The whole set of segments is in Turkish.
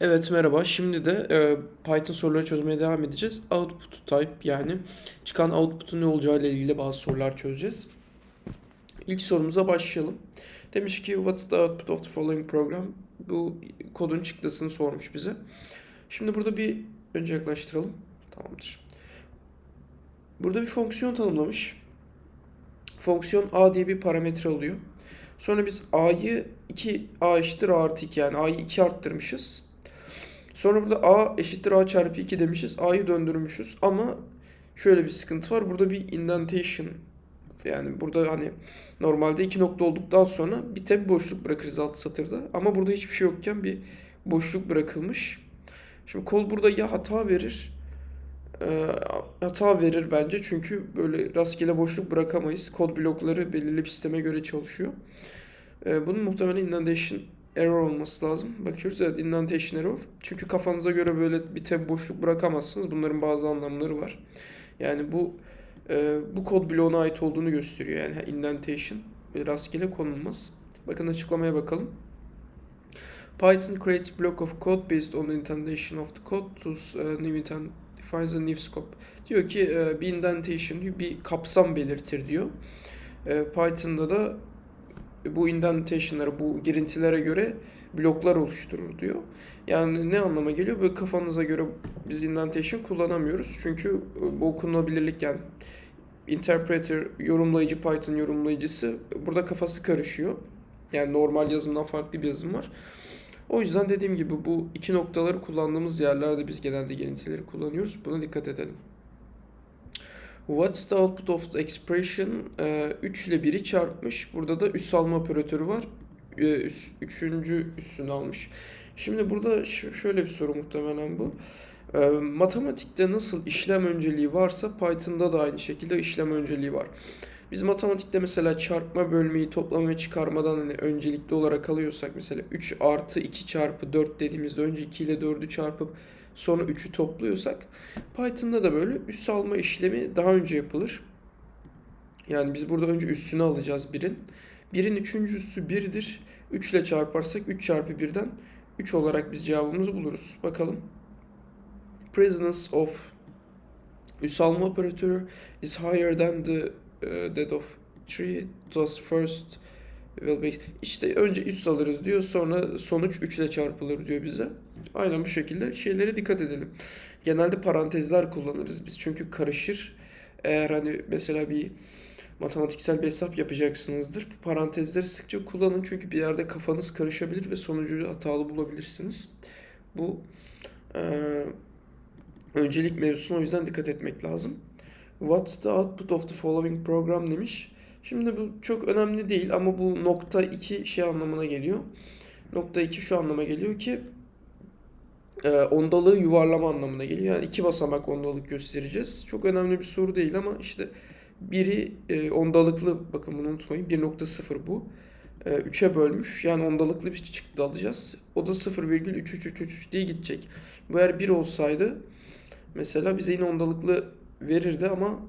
Evet merhaba. Şimdi de e, Python soruları çözmeye devam edeceğiz. Output type yani çıkan output'un ne olacağı ile ilgili bazı sorular çözeceğiz. İlk sorumuza başlayalım. Demiş ki what's the output of the following program? Bu kodun çıktısını sormuş bize. Şimdi burada bir önce yaklaştıralım. Tamamdır. Burada bir fonksiyon tanımlamış. Fonksiyon a diye bir parametre alıyor. Sonra biz a'yı 2 a eşittir a artı 2 yani a'yı 2 arttırmışız. Sonra burada a eşittir a çarpı 2 demişiz. a'yı döndürmüşüz ama şöyle bir sıkıntı var. Burada bir indentation yani burada hani normalde iki nokta olduktan sonra bir tek boşluk bırakırız alt satırda. Ama burada hiçbir şey yokken bir boşluk bırakılmış. Şimdi kod burada ya hata verir e, hata verir bence çünkü böyle rastgele boşluk bırakamayız. Kod blokları belirli bir sisteme göre çalışıyor. E, bunun muhtemelen indentation error olması lazım. Bakıyoruz evet indentation error. Çünkü kafanıza göre böyle bir tek boşluk bırakamazsınız. Bunların bazı anlamları var. Yani bu e, bu kod bloğuna ait olduğunu gösteriyor. Yani indentation ve rastgele konulmaz. Bakın açıklamaya bakalım. Python creates block of code based on indentation of the code to uh, new defines a new scope. Diyor ki e, bir indentation bir kapsam belirtir diyor. E, Python'da da bu indentation'lara, bu girintilere göre bloklar oluşturur diyor. Yani ne anlama geliyor? Böyle kafanıza göre biz indentation kullanamıyoruz. Çünkü bu okunabilirlik yani interpreter, yorumlayıcı, Python yorumlayıcısı burada kafası karışıyor. Yani normal yazımdan farklı bir yazım var. O yüzden dediğim gibi bu iki noktaları kullandığımız yerlerde biz genelde girintileri kullanıyoruz. Buna dikkat edelim. What's the output of the expression? Ee, 3 ile 1'i çarpmış. Burada da üs alma operatörü var. Ee, üs, üçüncü üssünü almış. Şimdi burada şöyle bir soru muhtemelen bu. Ee, matematikte nasıl işlem önceliği varsa Python'da da aynı şekilde işlem önceliği var. Biz matematikte mesela çarpma, bölmeyi, toplama ve çıkarmadan hani öncelikli olarak alıyorsak mesela 3 artı 2 çarpı 4 dediğimizde önce 2 ile 4'ü çarpıp sonra 3'ü topluyorsak Python'da da böyle üs alma işlemi daha önce yapılır. Yani biz burada önce üssünü alacağız birin. Birin üçüncüsü 1'dir. 3 ile çarparsak 3 çarpı 1'den 3 olarak biz cevabımızı buluruz. Bakalım. Presence of üs alma operatörü is higher than the uh, that of 3 thus first will be işte önce üst alırız diyor sonra sonuç 3 ile çarpılır diyor bize. Aynen bu şekilde şeylere dikkat edelim. Genelde parantezler kullanırız biz çünkü karışır. Eğer hani mesela bir matematiksel bir hesap yapacaksınızdır. Bu parantezleri sıkça kullanın çünkü bir yerde kafanız karışabilir ve sonucu hatalı bulabilirsiniz. Bu e, öncelik mevzusuna o yüzden dikkat etmek lazım. What's the output of the following program demiş. Şimdi bu çok önemli değil ama bu nokta 2 şey anlamına geliyor. Nokta 2 şu anlama geliyor ki e, ondalığı yuvarlama anlamına geliyor. Yani iki basamak ondalık göstereceğiz. Çok önemli bir soru değil ama işte biri e, ondalıklı bakın bunu unutmayın 1.0 bu. E, 3'e bölmüş. Yani ondalıklı bir çıktı alacağız. O da 0,3333 diye gidecek. Bu eğer 1 olsaydı mesela bize yine ondalıklı verirdi ama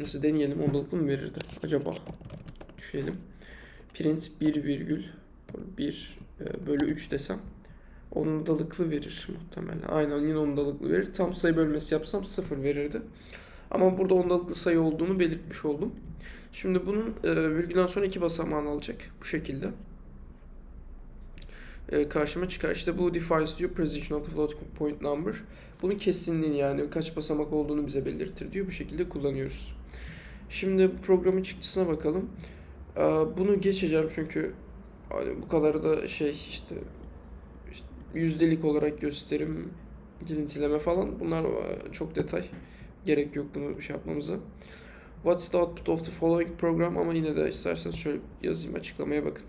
nasıl deneyelim ondalıklı mı verirdi acaba düşünelim print 1 virgül 1 e, bölü 3 desem ondalıklı verir muhtemelen aynen yine ondalıklı verir tam sayı bölmesi yapsam 0 verirdi ama burada ondalıklı sayı olduğunu belirtmiş oldum şimdi bunun e, virgülden sonra iki basamağını alacak bu şekilde e, karşıma çıkar. İşte bu defines diyor precision of the floating point number. Bunun kesinliğini yani kaç basamak olduğunu bize belirtir diyor. Bu şekilde kullanıyoruz. Şimdi programın çıktısına bakalım. E, bunu geçeceğim çünkü hani bu kadar da şey işte, yüzdelik olarak gösterim, girintileme falan bunlar çok detay. Gerek yok bunu şey yapmamıza. What's the output of the following program ama yine de isterseniz şöyle yazayım açıklamaya bakın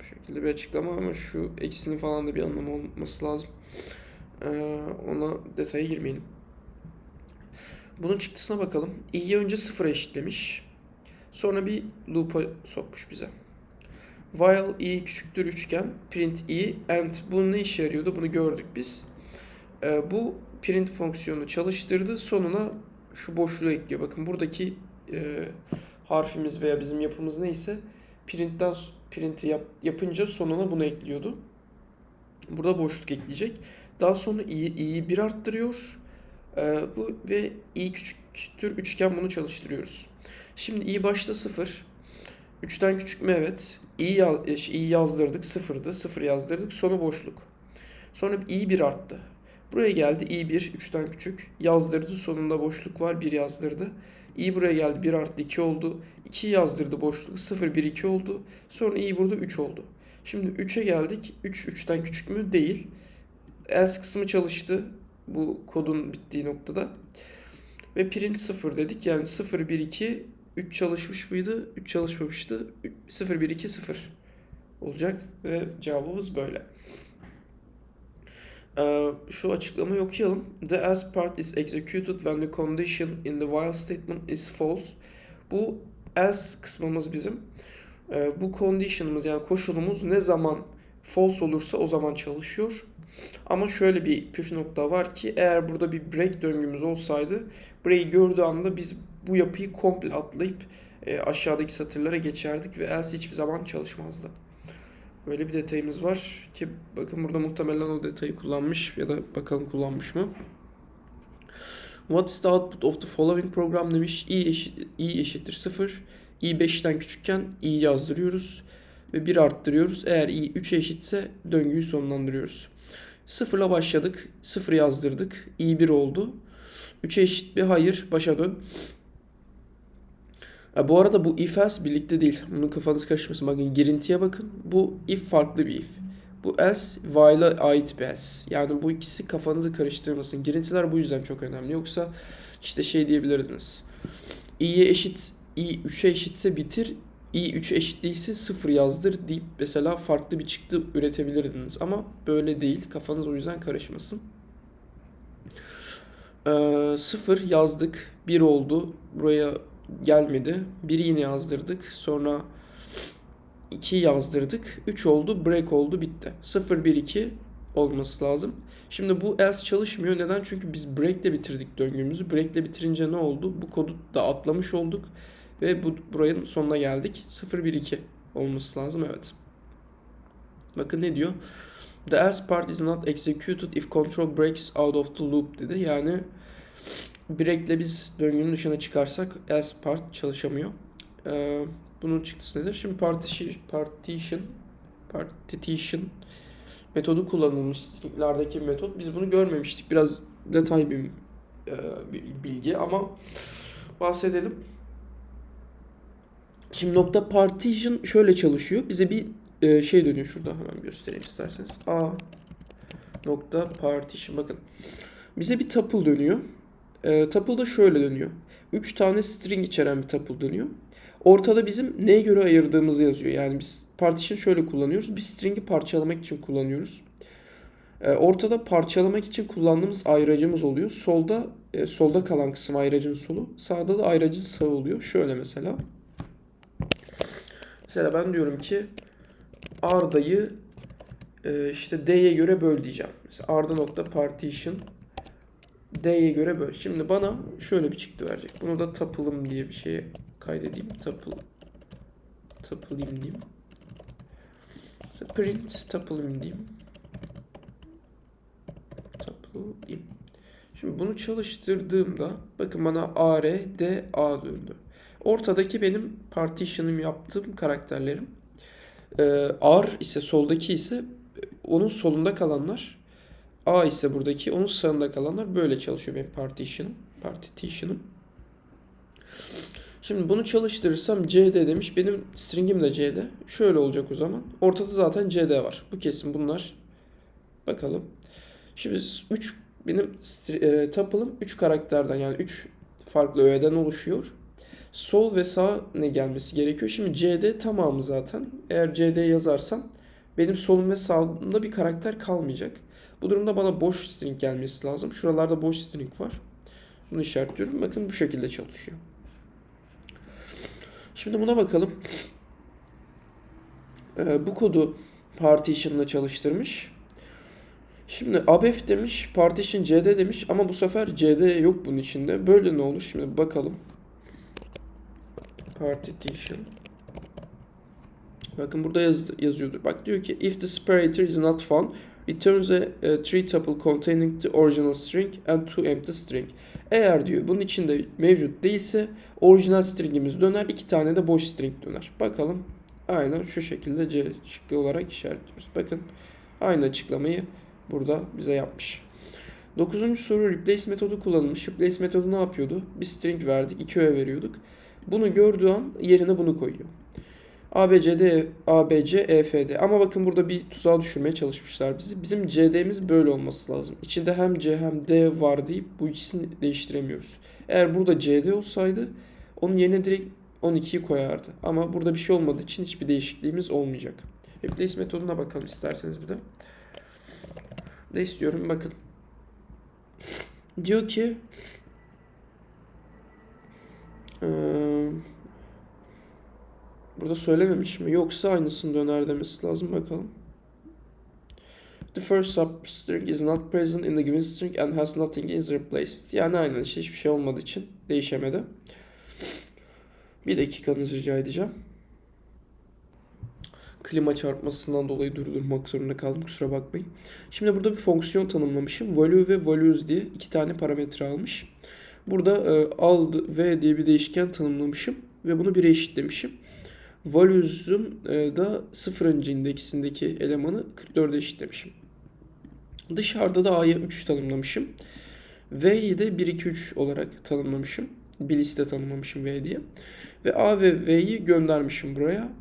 bu şekilde bir açıklama ama şu eksinin falan da bir anlamı olması lazım. Ee, ona detaya girmeyelim. Bunun çıktısına bakalım. i'yi önce sıfıra eşitlemiş. Sonra bir loop'a sokmuş bize. While i küçüktür üçgen, print i, and bunun ne işe yarıyordu bunu gördük biz. Ee, bu print fonksiyonu çalıştırdı. Sonuna şu boşluğu ekliyor. Bakın buradaki e, harfimiz veya bizim yapımız neyse printten print'i yap, yapınca sonuna bunu ekliyordu. Burada boşluk ekleyecek. Daha sonra i'yi, i'yi 1 arttırıyor. Ee, bu ve i küçüktür üçgen bunu çalıştırıyoruz. Şimdi i başta 0. 3'ten küçük mü? Evet. i, yaz, i yazdırdık. 0'dı. 0 yazdırdık. Sonu boşluk. Sonra i 1 arttı. Buraya geldi i1 3'ten küçük. Yazdırdı. Sonunda boşluk var. 1 yazdırdı. i buraya geldi. 1 arttı 2 oldu. 2 yazdırdı boşluk. 0 1 2 oldu. Sonra i burada 3 oldu. Şimdi 3'e geldik. 3 3'ten küçük mü? Değil. Else kısmı çalıştı. Bu kodun bittiği noktada. Ve print 0 dedik. Yani 0 1 2 3 çalışmış mıydı? 3 çalışmamıştı. 0 1 2 0 olacak ve cevabımız böyle. Ee, şu açıklamayı okuyalım. The else part is executed when the condition in the while statement is false. Bu else kısmımız bizim. Ee, bu condition'ımız yani koşulumuz ne zaman false olursa o zaman çalışıyor. Ama şöyle bir püf nokta var ki eğer burada bir break döngümüz olsaydı break'i gördüğü anda biz bu yapıyı komple atlayıp e, aşağıdaki satırlara geçerdik ve else hiçbir zaman çalışmazdı. Böyle bir detayımız var ki bakın burada muhtemelen o detayı kullanmış ya da bakalım kullanmış mı. What is the output of the following program demiş. i, eşit, i eşittir 0. i 5'ten küçükken i yazdırıyoruz ve 1 arttırıyoruz. Eğer i 3'e eşitse döngüyü sonlandırıyoruz. 0 ile başladık. 0 yazdırdık. i 1 oldu. 3'e eşit bir hayır. Başa dön. Ha, bu arada bu if else birlikte değil. Bunun kafanız karışmasın. Bakın girintiye bakın. Bu if farklı bir if. Bu else while'a ait bir else. Yani bu ikisi kafanızı karıştırmasın. Girintiler bu yüzden çok önemli. Yoksa işte şey diyebilirdiniz. i'ye eşit, i 3'e eşitse bitir. i 3'e eşit değilse 0 yazdır deyip mesela farklı bir çıktı üretebilirdiniz. Ama böyle değil. Kafanız o yüzden karışmasın. Ee, 0 yazdık. 1 oldu. Buraya gelmedi. 1'i yine yazdırdık. Sonra 2 yazdırdık. 3 oldu. Break oldu. Bitti. 0 1 2 olması lazım. Şimdi bu else çalışmıyor. Neden? Çünkü biz break ile bitirdik döngümüzü. Break ile bitirince ne oldu? Bu kodu da atlamış olduk. Ve bu buranın sonuna geldik. 0 1 2 olması lazım. Evet. Bakın ne diyor? The else part is not executed if control breaks out of the loop dedi. Yani break'le biz döngünün dışına çıkarsak else part çalışamıyor. Ee, bunun çıktısı nedir? Şimdi partition, partition, partition metodu kullanılmış stringlerdeki metot. Biz bunu görmemiştik. Biraz detay bir, e, bir bilgi ama bahsedelim. Şimdi nokta partition şöyle çalışıyor. Bize bir e, şey dönüyor şurada hemen göstereyim isterseniz. A nokta partition bakın. Bize bir tuple dönüyor. E, tuple da şöyle dönüyor. 3 tane string içeren bir tuple dönüyor. Ortada bizim neye göre ayırdığımızı yazıyor. Yani biz partition şöyle kullanıyoruz. Bir string'i parçalamak için kullanıyoruz. E, ortada parçalamak için kullandığımız ayracımız oluyor. Solda e, solda kalan kısım ayracın solu. Sağda da ayracın sağı oluyor. Şöyle mesela. Mesela ben diyorum ki Arda'yı e, işte D'ye göre böl diyeceğim. Mesela Arda nokta partition D'ye göre böl. Şimdi bana şöyle bir çıktı verecek. Bunu da tapılım diye bir şeye kaydedeyim. Tapıl tapılayım diyeyim. Print tapılım diyeyim. Tapılayım. Şimdi bunu çalıştırdığımda bakın bana AR, D, A döndü. Ortadaki benim partition'ım yaptığım karakterlerim. Ee, R ise soldaki ise onun solunda kalanlar. A ise buradaki onun sağında kalanlar böyle çalışıyor benim partition'ım. Partition'ım. Şimdi bunu çalıştırırsam CD demiş. Benim string'im de CD. Şöyle olacak o zaman. Ortada zaten CD var. Bu kesin bunlar. Bakalım. Şimdi 3 benim e, tuple'ım 3 karakterden yani 3 farklı öğeden oluşuyor. Sol ve sağ ne gelmesi gerekiyor? Şimdi CD tamamı zaten. Eğer CD yazarsam benim solum ve sağımda bir karakter kalmayacak. Bu durumda bana boş string gelmesi lazım. Şuralarda boş string var. Bunu işaretliyorum. Bakın bu şekilde çalışıyor. Şimdi buna bakalım. Ee, bu kodu partition'la çalıştırmış. Şimdi abef demiş, partition cd demiş ama bu sefer cd yok bunun içinde. Böyle ne olur? Şimdi bakalım. Partition. Bakın burada yaz, yazıyordur. Bak diyor ki if the separator is not found returns a, a three tuple containing the original string and two empty string. Eğer diyor bunun içinde mevcut değilse orijinal stringimiz döner, iki tane de boş string döner. Bakalım. Aynen şu şekilde C şıkkı olarak işaretliyoruz. Bakın aynı açıklamayı burada bize yapmış. Dokuzuncu soru replace metodu kullanılmış. Replace metodu ne yapıyordu? Bir string verdik, iki öğe veriyorduk. Bunu gördüğü an yerine bunu koyuyor. ABCD, ABC, EFD. Ama bakın burada bir tuzağa düşürmeye çalışmışlar bizi. Bizim CD'miz böyle olması lazım. İçinde hem C hem D var deyip bu ikisini değiştiremiyoruz. Eğer burada CD olsaydı onun yerine direkt 12'yi koyardı. Ama burada bir şey olmadığı için hiçbir değişikliğimiz olmayacak. Replace metoduna bakalım isterseniz bir de. Ne istiyorum bakın. Diyor ki eee, burada söylememiş mi? Yoksa aynısını döner demesi lazım. Bakalım. The first substring is not present in the given string and has nothing is replaced. Yani aynen işte hiçbir şey olmadığı için değişemedi. Bir dakikanızı rica edeceğim. Klima çarpmasından dolayı durdurmak zorunda kaldım. Kusura bakmayın. Şimdi burada bir fonksiyon tanımlamışım. Value ve values diye iki tane parametre almış. Burada e, ald v diye bir değişken tanımlamışım ve bunu 1'e eşitlemişim. Values'un e, da 0. indeksindeki elemanı 44'e eşitlemişim. Dışarıda da a'ya 3 tanımlamışım. V'yi de 1 2 3 olarak tanımlamışım. Bir liste tanımlamışım V diye. Ve A ve V'yi göndermişim buraya.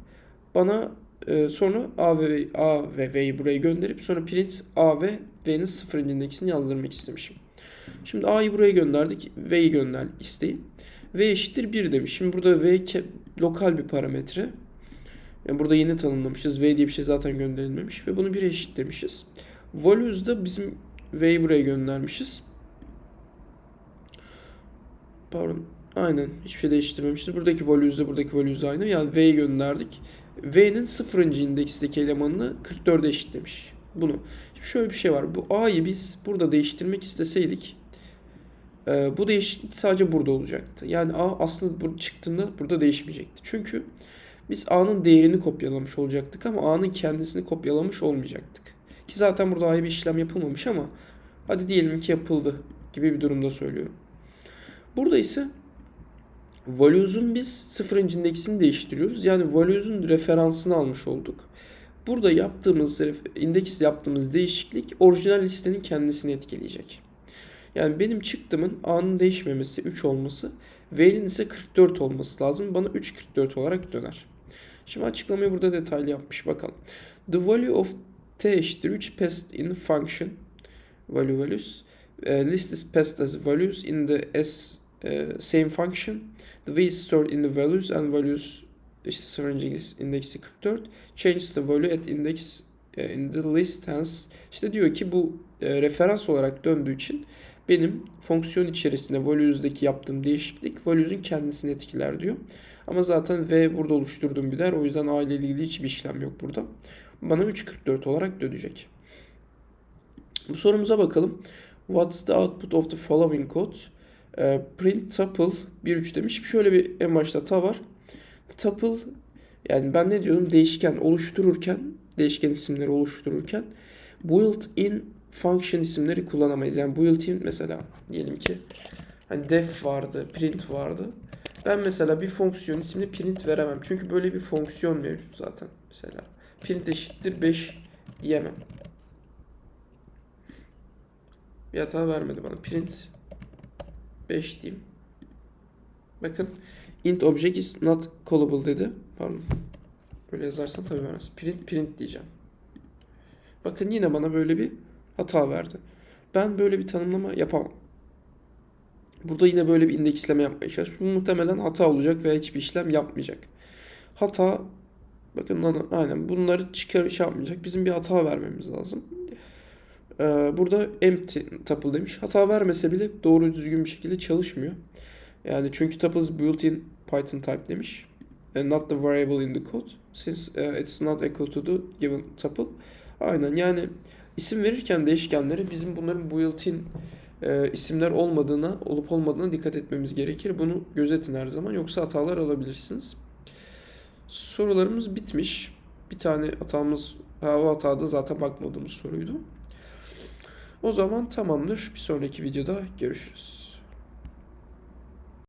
Bana e, sonra A ve A ve V'yi buraya gönderip sonra print A ve V'nin 0. indeksini yazdırmak istemişim. Şimdi A'yı buraya gönderdik. V'yi gönder isteyin. V eşittir 1 demiş. Şimdi burada V lokal bir parametre. Yani burada yeni tanımlamışız. V diye bir şey zaten gönderilmemiş. Ve bunu 1'e eşitlemişiz. Values'da bizim V'yi buraya göndermişiz. Pardon. Aynen. Hiçbir şey değiştirmemişiz. Buradaki values'de buradaki values aynı. Yani V'yi gönderdik. V'nin 0. indeksteki elemanını 44'e eşitlemiş. Bunu. Şimdi şöyle bir şey var. Bu A'yı biz burada değiştirmek isteseydik e, bu değişiklik sadece burada olacaktı. Yani A aslında bu çıktığında burada değişmeyecekti. Çünkü biz A'nın değerini kopyalamış olacaktık ama A'nın kendisini kopyalamış olmayacaktık. Ki zaten burada A'ya bir işlem yapılmamış ama hadi diyelim ki yapıldı gibi bir durumda söylüyorum. Burada ise values'un biz 0. indeksini değiştiriyoruz. Yani values'un referansını almış olduk. Burada yaptığımız indeks yaptığımız değişiklik orijinal listenin kendisini etkileyecek. Yani benim çıktımın A'nın değişmemesi 3 olması, V'nin ise 44 olması lazım. Bana 3.44 olarak döner. Şimdi açıklamayı burada detaylı yapmış bakalım. The value of t eşittir 3 passed in function value values. Uh, list is passed as values in the s uh, same function. The v is stored in the values and values işte 0. indeksi 44. Changes the value at index uh, in the list hence. İşte diyor ki bu uh, referans olarak döndüğü için benim fonksiyon içerisinde values'daki yaptığım değişiklik values'un kendisini etkiler diyor. Ama zaten v burada oluşturduğum bir değer. O yüzden a ile ilgili hiçbir işlem yok burada. Bana 3.44 olarak dönecek. Bu sorumuza bakalım. What's the output of the following code? Ee, print tuple 1.3 demiş. Şöyle bir en başta hata var. Tuple yani ben ne diyordum? Değişken oluştururken, değişken isimleri oluştururken built-in function isimleri kullanamayız. Yani built-in mesela diyelim ki hani def vardı, print vardı. Ben mesela bir fonksiyon ismini print veremem. Çünkü böyle bir fonksiyon mevcut zaten mesela. Print eşittir 5 diyemem. Bir hata vermedi bana. Print 5 diyeyim. Bakın int object is not callable dedi. Pardon. Böyle yazarsam tabii vermez. Print print diyeceğim. Bakın yine bana böyle bir hata verdi. Ben böyle bir tanımlama yapamam. Burada yine böyle bir indeksleme yapmaya çalışmış. Bu muhtemelen hata olacak veya hiçbir işlem yapmayacak. Hata bakın aynen bunları çıkar şey yapmayacak. Bizim bir hata vermemiz lazım. Ee, burada empty tuple demiş. Hata vermese bile doğru düzgün bir şekilde çalışmıyor. Yani çünkü tuple is built-in Python type demiş. Not the variable in the code. Since uh, it's not equal to the given tuple. Aynen yani isim verirken değişkenlere bizim bunların built-in e, isimler olmadığına, olup olmadığına dikkat etmemiz gerekir. Bunu gözetin her zaman yoksa hatalar alabilirsiniz. Sorularımız bitmiş. Bir tane hatamız, ha, o hatada zaten bakmadığımız soruydu. O zaman tamamdır. Bir sonraki videoda görüşürüz.